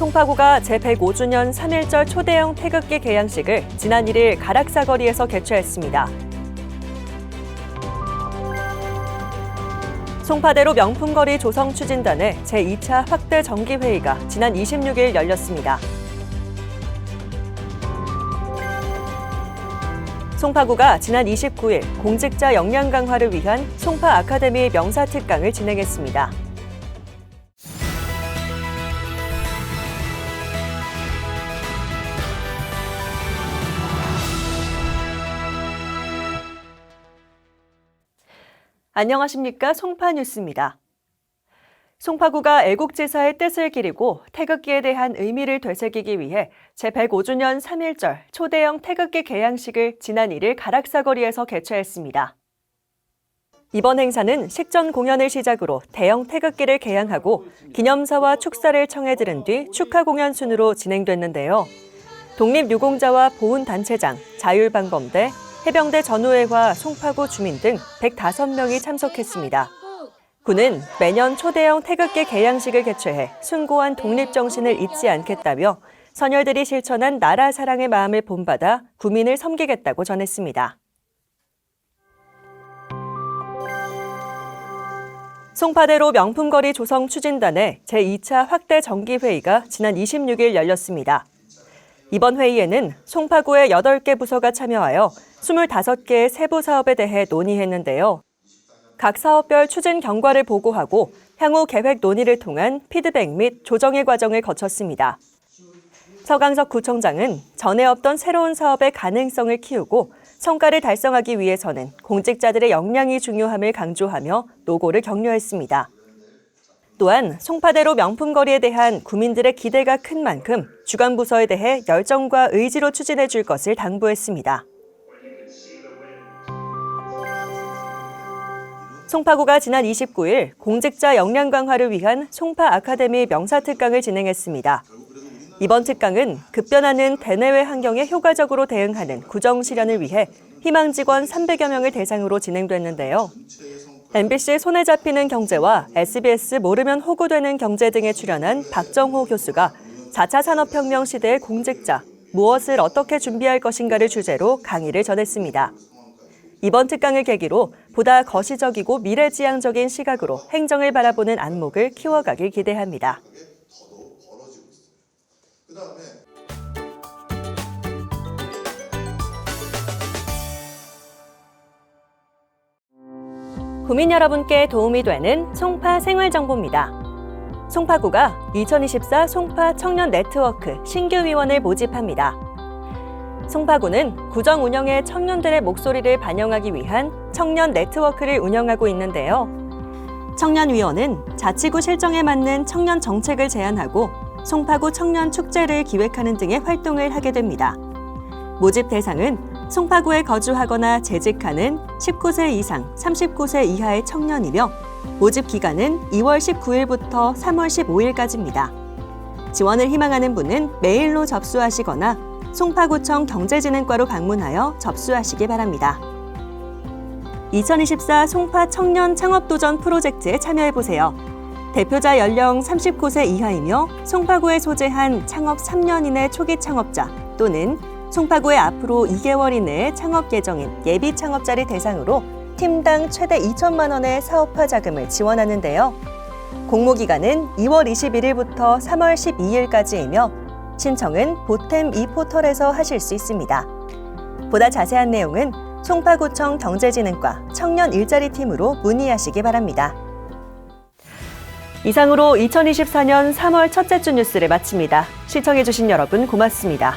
송파구가 제105주년 3.1절 초대형 태극기 개양식을 지난 1일 가락사거리에서 개최했습니다. 송파대로 명품거리 조성 추진단의 제2차 확대 정기회의가 지난 26일 열렸습니다. 송파구가 지난 29일 공직자 역량 강화를 위한 송파 아카데미 명사 특강을 진행했습니다. 안녕하십니까 송파 뉴스입니다. 송파구가 애국제사의 뜻을 기리고 태극기에 대한 의미를 되새기기 위해 제105주년 3.1절 초대형 태극기 개양식을 지난 1일 가락사거리에서 개최했습니다. 이번 행사는 식전 공연을 시작으로 대형 태극기를 개양하고 기념사와 축사를 청해 들은 뒤 축하 공연 순으로 진행됐는데요. 독립유공자와 보훈단체장, 자율방범대, 해병대 전우회와 송파구 주민 등 105명이 참석했습니다. 군은 매년 초대형 태극기 개양식을 개최해 숭고한 독립 정신을 잊지 않겠다며 선열들이 실천한 나라 사랑의 마음을 본받아 구민을 섬기겠다고 전했습니다. 송파대로 명품거리 조성 추진단의 제2차 확대 정기회의가 지난 26일 열렸습니다. 이번 회의에는 송파구의 8개 부서가 참여하여 25개의 세부 사업에 대해 논의했는데요. 각 사업별 추진 경과를 보고하고 향후 계획 논의를 통한 피드백 및 조정의 과정을 거쳤습니다. 서강석 구청장은 전에 없던 새로운 사업의 가능성을 키우고 성과를 달성하기 위해서는 공직자들의 역량이 중요함을 강조하며 노고를 격려했습니다. 또한 송파대로 명품거리에 대한 구민들의 기대가 큰 만큼 주간 부서에 대해 열정과 의지로 추진해 줄 것을 당부했습니다. 송파구가 지난 29일 공직자 역량 강화를 위한 송파 아카데미 명사 특강을 진행했습니다. 이번 특강은 급변하는 대내외 환경에 효과적으로 대응하는 구정 실현을 위해 희망 직원 300여 명을 대상으로 진행됐는데요. MBC 손에 잡히는 경제와 SBS 모르면 호구되는 경제 등에 출연한 박정호 교수가 4차 산업혁명 시대의 공직자, 무엇을 어떻게 준비할 것인가를 주제로 강의를 전했습니다. 이번 특강을 계기로 보다 거시적이고 미래지향적인 시각으로 행정을 바라보는 안목을 키워가길 기대합니다. 국민 여러분께 도움이 되는 송파 생활정보입니다. 송파구가 2024 송파 청년 네트워크 신규 위원을 모집합니다. 송파구는 구정 운영의 청년들의 목소리를 반영하기 위한 청년 네트워크를 운영하고 있는데요. 청년위원은 자치구 실정에 맞는 청년 정책을 제안하고 송파구 청년 축제를 기획하는 등의 활동을 하게 됩니다. 모집 대상은 송파구에 거주하거나 재직하는 19세 이상 39세 이하의 청년이며 모집 기간은 2월 19일부터 3월 15일까지입니다. 지원을 희망하는 분은 메일로 접수하시거나 송파구청 경제진흥과로 방문하여 접수하시기 바랍니다. 2024 송파 청년 창업도전 프로젝트에 참여해보세요. 대표자 연령 39세 이하이며 송파구에 소재한 창업 3년인의 초기 창업자 또는 송파구에 앞으로 2개월 이내에 창업 예정인 예비 창업자를 대상으로 팀당 최대 2천만 원의 사업화 자금을 지원하는데요. 공모 기간은 2월 21일부터 3월 12일까지이며 신청은 보템 이 포털에서 하실 수 있습니다. 보다 자세한 내용은 송파구청 경제진흥과 청년 일자리 팀으로 문의하시기 바랍니다. 이상으로 2024년 3월 첫째 주 뉴스를 마칩니다. 시청해주신 여러분 고맙습니다.